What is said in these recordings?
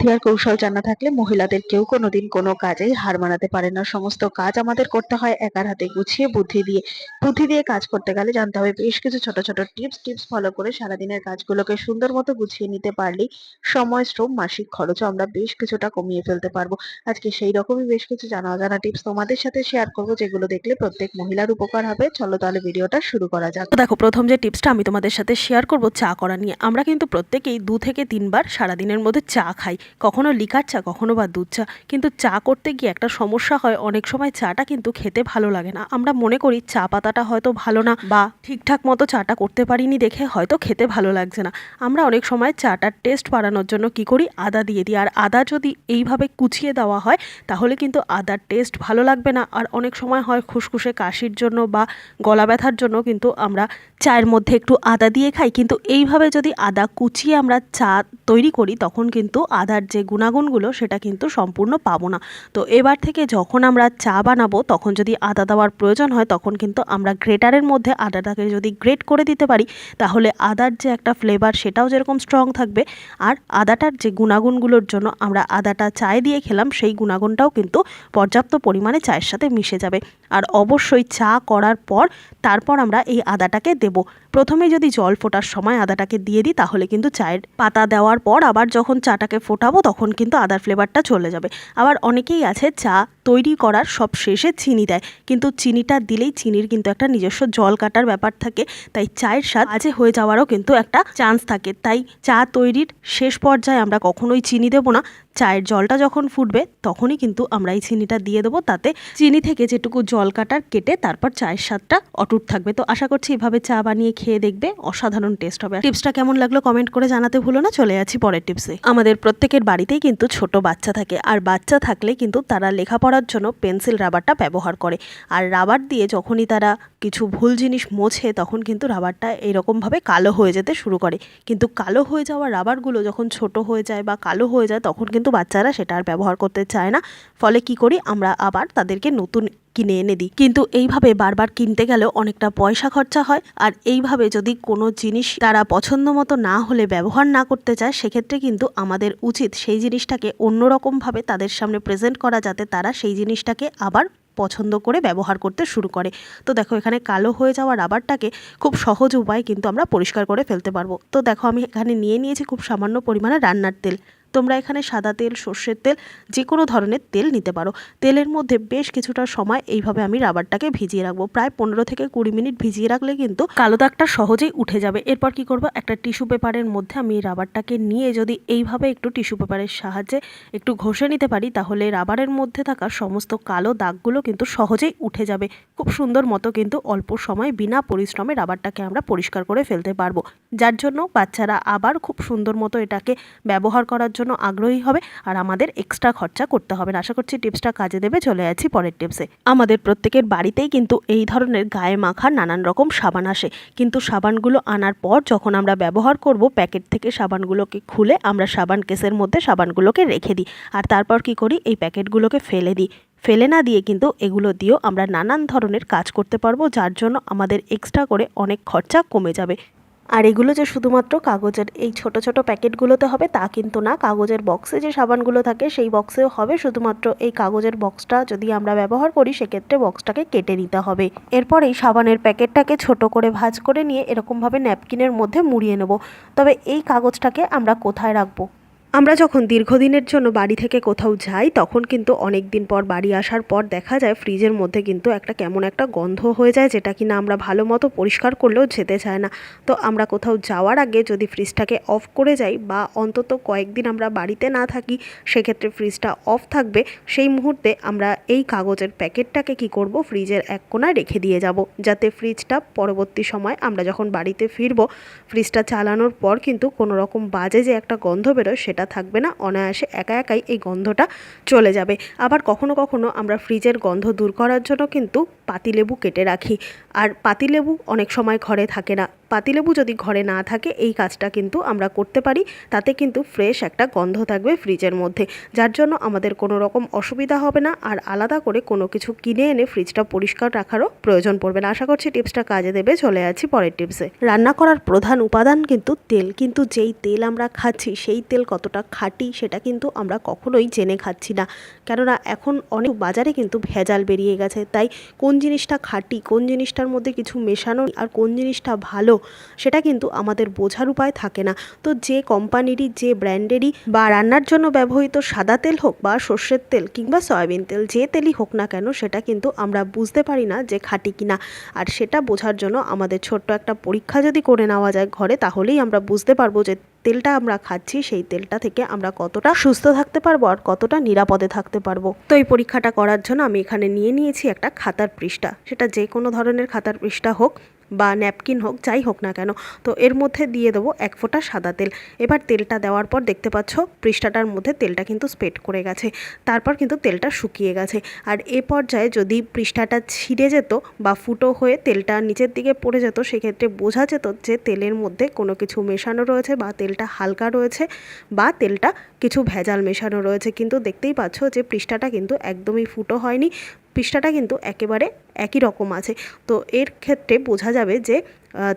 বুদ্ধি আর কৌশল জানা থাকলে মহিলাদের কেউ কোনোদিন কোনো কাজেই হার মানাতে পারে না। সমস্ত কাজ আমাদের করতে হয় একার হাতে গুছিয়ে বুদ্ধি দিয়ে। বুদ্ধি দিয়ে কাজ করতে গেলে জানতে হবে বেশ কিছু ছোট ছোট টিপস। টিপস ফলো করে সারাদিনের কাজগুলোকে সুন্দর মতো গুছিয়ে নিতে পারলেই সময়, শ্রম, মাসিক খরচও আমরা বেশ কিছুটা কমিয়ে ফেলতে পারব। আজকে সেই রকমই বেশ কিছু জানা অজানা টিপস তোমাদের সাথে শেয়ার করব, যেগুলো দেখলে প্রত্যেক মহিলার উপকার হবে। চলো তাহলে ভিডিওটা শুরু করা যাক। দেখো, প্রথম যে টিপসটা আমি তোমাদের সাথে শেয়ার করব, চা করা নিয়ে। আমরা কিন্তু প্রত্যেকেই দু থেকে তিনবার সারাদিনের মধ্যে চা খাই। কখনো লিকার চা, কখনো বা দুধ চা। কিন্তু চা করতে গিয়ে একটা সমস্যা হয়, অনেক সময় চাটা কিন্তু খেতে ভালো লাগে না। আমরা মনে করি চা পাতাটা হয়তো ভালো না বা ঠিকঠাক মতো চাটা করতে পারিনি দেখে হয়তো খেতে ভালো লাগছে না। আমরা অনেক সময় চাটার টেস্ট বাড়ানোর জন্য কি করি? আদা দিয়ে দিই। আর আদা যদি এইভাবে কুচিয়ে দেওয়া হয়, তাহলে কিন্তু আদার টেস্ট ভালো লাগবে না। আর অনেক সময় হয় খুসখুসে কাশির জন্য বা গলা ব্যথার জন্য কিন্তু আমরা চায়ের মধ্যে একটু আদা দিয়ে খাই। কিন্তু এইভাবে যদি আদা কুচিয়ে আমরা চা তৈরি করি, তখন কিন্তু আদার যে গুণাগুণগুলো সেটা কিন্তু সম্পূর্ণ পাবো না। তো এবার থেকে যখন আমরা চা বানাবো, তখন যদি আদা দেওয়ার প্রয়োজন হয়, তখন কিন্তু আমরা গ্রেটারের মধ্যে আদাটাকে যদি গ্রেট করে দিতে পারি, তাহলে আদার যে একটা ফ্লেভার সেটাও যেরকম স্ট্রং থাকবে। আর আদাটার যে গুণাগুণগুলোর জন্য আমরা আদাটা চায়ে দিয়ে খেলাম, সেই গুণাগুণটাও কিন্তু পর্যাপ্ত পরিমাণে চায়ের সাথে মিশে যাবে। আর অবশ্যই চা করার পর, তারপর আমরা এই আদাটাকে দেব। প্রথমে যদি জল ফোটার সময় আদাটাকে দিয়ে দিই, তাহলে কিন্তু চায়ের পাতা দেওয়ার পর আবার যখন চাটাকে ফোটাবো তখন কিন্তু আদার ফ্লেভারটা চলে যাবে। আবার অনেকেই আছে চা তৈরি করার সব শেষে চিনি দেয়। কিন্তু চিনিটা দিলেই চিনির কিন্তু একটা নিজস্ব জল কাটার ব্যাপার থাকে। তাই চায়ের স্বাদ আজে হয়ে যাওয়ারও কিন্তু একটা চান্স থাকে। তাই চা তৈরির শেষ পর্যায়ে আমরা কখনোই চিনি দেবো না। চায়ের জলটা যখন ফুটবে, তখনই কিন্তু আমরা এই চিনিটা দিয়ে দেবো। তাতে চিনি থেকে যেটুকু জল কাটার কেটে তারপর চায়ের স্বাদটা অটুট থাকবে। তো আশা করছি এভাবে চা বানিয়ে খেয়ে দেখবে। অসাধারণ টেস্ট হবে। টিপসটা কেমন লাগল কমেন্ট করে জানাতে ভুলো না। চলে আছি পরের টিপসে। আমাদের প্রত্যেকের বাড়িতেই কিন্তু ছোট বাচ্চা থাকে। আর বাচ্চা থাকলে কিন্তু তারা লেখাপড়ার জন্য পেন্সিল রাবারটা ব্যবহার করে। আর রাবার দিয়ে যখনই তারা কিছু ভুল জিনিস মোছে, তখন কিন্তু রাবারটা এরকমভাবে কালো হয়ে যেতে শুরু করে। কিন্তু কালো হয়ে যাওয়া রাবারগুলো যখন ছোট হয়ে যায় বা কালো হয়ে যায়, তখন কিন্তু বাচ্চারা সেটা আর ব্যবহার করতে চায় না। ফলে কি করি, আমরা আবার তাদেরকে নতুন কিনে এনে দিই। কিন্তু এইভাবে বারবার কিনতে গেলেও অনেকটা পয়সা খরচা হয়। আর এইভাবে যদি কোনো জিনিস তারা পছন্দ মতো না হলে ব্যবহার না করতে চায়, সেক্ষেত্রে কিন্তু আমাদের উচিত সেই জিনিসটাকে অন্যরকমভাবে তাদের সামনে প্রেজেন্ট করা যাতে তারা সেই জিনিসটাকে আবার পছন্দ করে ব্যবহার করতে শুরু করে। তো দেখো, এখানে কালো হয়ে যাওয়া রাবারটাকে খুব সহজ উপায় কিন্তু আমরা পরিষ্কার করে ফেলতে পারব। তো দেখো, আমি এখানে নিয়ে নিয়েছি খুব সামান্য পরিমাণে রান্নার তেল। তোমরা এখানে সাদা তেল, সর্ষের তেল যে কোনো ধরনের তেল নিতে পারো। তেলের মধ্যে বেশ কিছুটা সময় এইভাবে আমি রাবারটাকে ভিজিয়ে রাখব। প্রায় পনেরো থেকে কুড়ি মিনিট ভিজিয়ে রাখলে কিন্তু কালো দাগটা সহজেই উঠে যাবে। এরপর কি করব? একটা টিস্যু পেপারের মধ্যে আমি রাবারটাকে নিয়ে যদি এইভাবে একটু টিস্যু পেপারের সাহায্যে একটু ঘষে নিতে পারি, তাহলে রাবারের মধ্যে থাকা সমস্ত কালো দাগগুলো কিন্তু সহজেই উঠে যাবে। খুব সুন্দর মতো কিন্তু অল্প সময় বিনা পরিশ্রমে রাবারটাকে আমরা পরিষ্কার করে ফেলতে পারব। যার জন্য বাচ্চারা আবার খুব সুন্দর মতো এটাকে ব্যবহার করার জন্য আগ্রহী হবে আর আমাদের এক্সট্রা খরচা করতে হবে আশা করছি টিপসটা কাজে দেবে, চলে যাচ্ছি পরের টিপসে আমাদের প্রত্যেকের বাড়িতেই কিন্তু এই ধরনের গায়ে মাখা নানান রকম সাবান আসে। কিন্তু সাবানগুলো আনার পর যখন আমরা ব্যবহার করব, প্যাকেট থেকে সাবানগুলোকে খুলে আমরা সাবান কেসের মধ্যে সাবানগুলোকে রেখে দিই। আর তারপর কি করি? এই প্যাকেটগুলোকে ফেলে দিই। ফেলে না দিয়ে কিন্তু এগুলো দিয়েও আমরা নানান ধরনের কাজ করতে পারব, যার জন্য আমাদের এক্সট্রা করে অনেক খরচা কমে যাবে। আর এগুলো যে শুধুমাত্র কাগজের, এই ছোট ছোট প্যাকেটগুলোতে হবে তা কিন্তু না। কাগজের বক্সে যে সাবানগুলো থাকে, সেই বক্সেও হবে। শুধুমাত্র এই কাগজের বক্সটা যদি আমরা ব্যবহার করি, সেক্ষেত্রে বক্সটাকে কেটে নিতে হবে। এরপর এই সাবানের প্যাকেটটাকে ছোট করে ভাজ করে নিয়ে এরকমভাবে ন্যাপকিনের মধ্যে মুড়িয়ে নেব। তবে এই কাগজটাকে আমরা কোথায় রাখব? আমরা যখন দীর্ঘদিনের জন্য বাড়ি থেকে কোথাও যাই, তখন কিন্তু অনেক দিন পর বাড়ি আসার পর দেখা যায় ফ্রিজের মধ্যে কিন্তু একটা কেমন একটা গন্ধ হয়ে যায়, যেটা কিনা আমরা ভালো মতো পরিষ্কার করলেও যেতে চায় না। তো আমরা কোথাও যাওয়ার আগে যদি ফ্রিজটাকে অফ করে যাই বা অন্তত কয়েকদিন আমরা বাড়িতে না থাকি, সেক্ষেত্রে ফ্রিজটা অফ থাকবে। সেই মুহূর্তে আমরা এই কাগজের প্যাকেটটাকে কি করব? ফ্রিজের এক কোনায় রেখে দিয়ে যাব, যাতে ফ্রিজটা পরবর্তী সময় আমরা যখন বাড়িতে ফিরবো, ফ্রিজটা চালানোর পর কিন্তু কোনো রকম বাজে যে একটা গন্ধ বেরোয়, সেটা থাকবে না, অনায়াসে একা একাই এই গন্ধটা চলে যাবে। আবার কখনো কখনো আমরা ফ্রিজের গন্ধ দূর করার জন্য কিন্তু পাতিলেবু কেটে রাখি। আর পাতিলেবু অনেক সময় ঘরে থাকে না। পাতিলেবু যদি ঘরে না থাকে, এই কাজটা কিন্তু আমরা করতে পারি। তাতে কিন্তু ফ্রেশ একটা গন্ধ থাকবে ফ্রিজের মধ্যে। যার জন্য আমাদের কোনো রকম অসুবিধা হবে না। আর আলাদা করে কোনো কিছু কিনে এনে ফ্রিজটা পরিষ্কার রাখারও প্রয়োজন পড়বে না। আশা করছি টিপসটা কাজে দেবে। চলে আছি পরের টিপসে রান্না করার প্রধান উপাদান কিন্তু তেল। কিন্তু যেই তেল আমরা খাচ্ছি, সেই তেল কতটা খাঁটি সেটা কিন্তু আমরা কখনোই জেনে খাচ্ছি না। কেননা এখন অনেক বাজারে কিন্তু ভেজাল বেরিয়ে গেছে। তাই কোন জিনিসটা খাঁটি, কোন জিনিসটার মধ্যে কিছু মেশানো আর কোন জিনিসটা ভালো সেটা কিন্তু আমাদের বোঝার উপায় থাকে না। তো যে কোম্পানিরই, যে ব্র্যান্ডেরই বা রান্নার জন্য ব্যবহৃত সাদা তেল হোক বা সর্ষের তেল কিংবা সয়াবিন তেল, যে তেলই হোক না কেন সেটা কিন্তু আমরা বুঝতে পারি না যে খাঁটি কিনা। আর সেটা বোঝার জন্য আমাদের ছোট্ট একটা পরীক্ষা যদি করে নেওয়া যায় ঘরে, তাহলেই আমরা বুঝতে পারব যে তেলটা আমরা খাচ্ছি, সেই তেলটা থেকে আমরা কতটা সুস্থ থাকতে পারব আর কতটা নিরাপদে থাকতে পারব। তো এই পরীক্ষাটা করার জন্য আমি এখানে নিয়ে নিয়েছি একটা খাতার পৃষ্ঠা। সেটা যে কোনো ধরনের খাতার পৃষ্ঠা হোক বা ন্যাপকিন হোক, যাই হোক না কেন, তো এর মধ্যে দিয়ে দেবো এক ফোঁটা সাদা তেল। এবার তেলটা দেওয়ার পর দেখতে পাচ্ছ, পৃষ্ঠাটার মধ্যে তেলটা কিন্তু স্প্রেড করে গেছে। তারপর কিন্তু তেলটা শুকিয়ে গেছে। আর এ পর্যায়ে যদি পৃষ্ঠাটা ছিঁড়ে যেত বা ফুটো হয়ে তেলটা নিচের দিকে পড়ে যেত, সেক্ষেত্রে বোঝা যেত যে তেলের মধ্যে কোনো কিছু মেশানো রয়েছে বা তেলটা হালকা রয়েছে বা তেলটা কিছু ভেজাল মেশানো রয়েছে। কিন্তু দেখতেই পাচ্ছ যে পৃষ্ঠাটা কিন্তু একদমই ফুটো হয়নি। পৃষ্ঠাটা কিন্তু একেবারে একই রকম আছে। তো এর ক্ষেত্রে বোঝা যাবে যে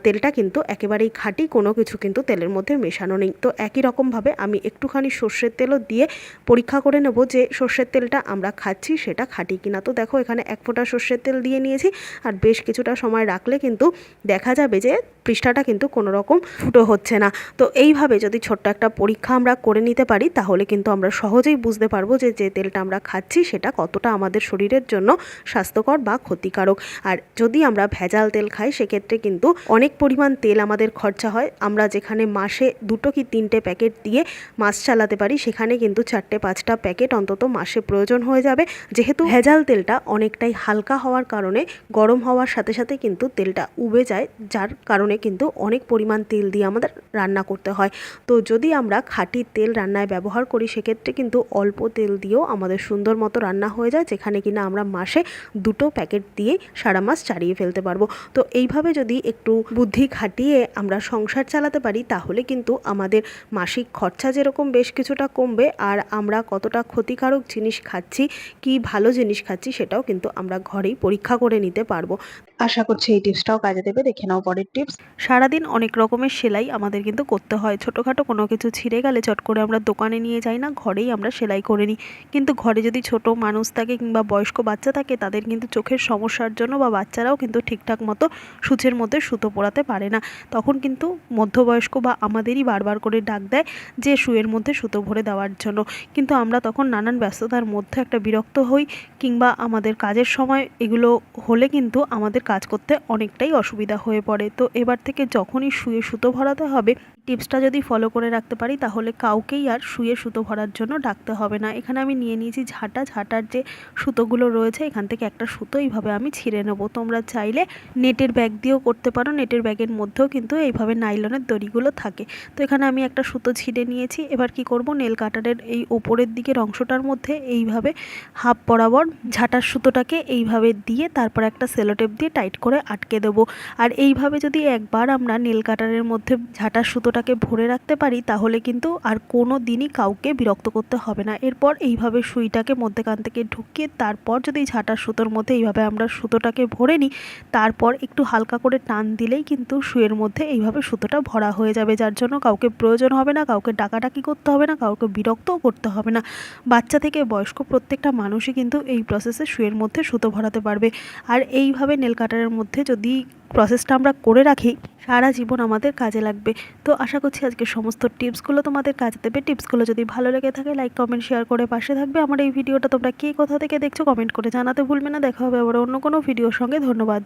তেলটা কিন্তু একেবারেই খাঁটি, কোনো কিছু কিন্তু তেলের মধ্যে মেশানো নেই। তো একই রকমভাবে আমি একটুখানি সর্ষের তেলও দিয়ে পরীক্ষা করে নেব যে, সর্ষের তেলটা আমরা খাচ্ছি, সেটা খাঁটি কিনা। তো দেখো, এখানে এক ফোঁটা সর্ষের তেল দিয়ে নিয়েছি, আর বেশ কিছুটা সময় রাখলে কিন্তু দেখা যাবে যে, পৃষ্ঠাটা কিন্তু কোনো রকম ফুটো হচ্ছে না। তো এইভাবে যদি ছোট্ট একটা পরীক্ষা আমরা করে নিতে পারি, তাহলে কিন্তু আমরা সহজেই বুঝতে পারব যে যে তেলটা আমরা খাচ্ছি, সেটা কতটা আমাদের শরীরের জন্য স্বাস্থ্যকর বা ক্ষতিকারক। আর যদি আমরা ভেজাল তেল খাই, সেক্ষেত্রে কিন্তু অনেক পরিমাণ তেল আমাদের খরচা হয়। আমরা যেখানে মাসে দুটো কি তিনটে প্যাকেট দিয়ে মাছ চালাতে পারি, সেখানে কিন্তু চারটে, পাঁচটা প্যাকেট অন্তত মাসে প্রয়োজন হয়ে যাবে। যেহেতু ভেজাল তেলটা অনেকটাই হালকা হওয়ার কারণে গরম হওয়ার সাথে সাথে কিন্তু তেলটা উবে যায়, যার কারণে কিন্তু অনেক পরিমাণ তেল দিয়ে আমাদের রান্না করতে হয়। তো যদি আমরা খাঁটি তেল রান্নায় ব্যবহার করি, সেক্ষেত্রে কিন্তু অল্প তেল দিয়েও আমাদের সুন্দর মতো রান্না হয়ে যায়, যেখানে কিনা আমরা মাসে দুটো প্যাকেট দিয়েই সারা মাস চালিয়ে ফেলতে পারব। তো এইভাবে যদি একটু বুদ্ধি খাটিয়ে আমরা সংসার চালাতে পারি তাহলে কিন্তু আমাদের মাসিক খরচা যেরকম বেশ কিছুটা কমবে আর আমরা কতটা ক্ষতিকারক জিনিস খাচ্ছি কি ভালো জিনিস খাচ্ছি সেটাও কিন্তু আমরা ঘরেই পরীক্ষা করে নিতে পারব। আশা করছি এই টিপসটাও কাজে দেবে। দেখে নাও পরের টিপস। সারাদিন অনেক রকমের সেলাই আমাদের কিন্তু করতে হয়। ছোটোখাটো কোনো কিছু ছিঁড়ে গেলে চট করে আমরা দোকানে নিয়ে যাই না ঘরেই আমরা সেলাই করে নিই। কিন্তু ঘরে যদি ছোট মানুষ থাকে কিংবা বয়স্ক বাচ্চা থাকে তাদের কিন্তু চোখের সমস্যার জন্য বা বাচ্চারাও কিন্তু ঠিকঠাক মতো সূচের মধ্যে সুতো পরাতে পারে না। তখন কিন্তু মধ্যবয়স্ক বা আমাদেরই বারবার করে ডাক দেয় যে, শুয়ের মধ্যে সুতো ভরে দেওয়ার জন্য। কিন্তু আমরা তখন নানান ব্যস্ততার মধ্যে একটা বিরক্ত হই কিংবা আমাদের কাজের সময় এগুলো হলে কিন্তু আমাদের কাজ করতে অনেকটাই অসুবিধা হয়ে পড়ে। তো এবার থেকে যখনই শুয়ে সুতো ভরাতে হবে টিপসটা যদি ফলো করে রাখতে পারি, তাহলে কাউকেই আর শুয়ে সুতো ভরার জন্য ডাকতে হবে না। এখানে আমি নিয়ে নিয়েছি ঝাঁটা। ঝাঁটার যে সুতোগুলো রয়েছে, এখান থেকে একটা সুতো এইভাবে আমি ছিঁড়ে নেব। তোমরা চাইলে নেটের ব্যাগ দিয়েও করতে পারো। নেটের ব্যাগের মধ্যেও কিন্তু এইভাবে নাইলনের দড়িগুলো থাকে। তো এখানে আমি একটা সুতো ছিঁড়ে নিয়েছি। এবার কি করব? নেল কাটারের এই ওপরের দিকের অংশটার মধ্যে এইভাবে হাফ বরাবর ঝাঁটার সুতোটাকে এইভাবে দিয়ে তারপর একটা সেলোটেপ দিয়ে টাইট করে আটকে দেবো। আর এইভাবে যদি একবার আমরা নেল কাটারের মধ্যে ঝাঁটার সুতোটাকে ভরে রাখতে পারি, তাহলে কিন্তু আর কোনো দিনই কাউকে বিরক্ত করতে হবে না। এরপর এইভাবে সুইটাকে মধ্যেখান থেকে ঢুকিয়ে তারপর যদি ঝাঁটার সুতোর মধ্যে এইভাবে আমরা সুতোটাকে ভরে নিই, তারপর একটু হালকা করে টান দিলেই কিন্তু শুয়ের মধ্যে এইভাবে সুতোটা ভরা হয়ে যাবে। যার জন্য কাউকে প্রয়োজন হবে না, কাউকে ডাকাডাকি করতে হবে না, কাউকে বিরক্তও করতে হবে না। বাচ্চা থেকে বয়স্ক প্রত্যেকটা মানুষই কিন্তু এই প্রসেসে শুয়ের মধ্যে সুতো ভরাতে পারবে। আর এইভাবে নেল কাটারের মধ্যে যদি প্রসেসটা আমরা করে রাখি, সারা জীবন আমাদের কাজে লাগবে। তো আশা করছি আজকে সমস্ত টিপসগুলো তোমাদের কাজে দেবে। টিপসগুলো যদি ভালো লেগে থাকে লাইক কমেন্ট শেয়ার করে পাশে থাকবে। আমার এই ভিডিওটা তোমরা কে কোথা থেকে দেখছ কমেন্ট করে জানাতে ভুলবে না। দেখা হবে আবার অন্য কোনো ভিডিওর সঙ্গে। ধন্যবাদ।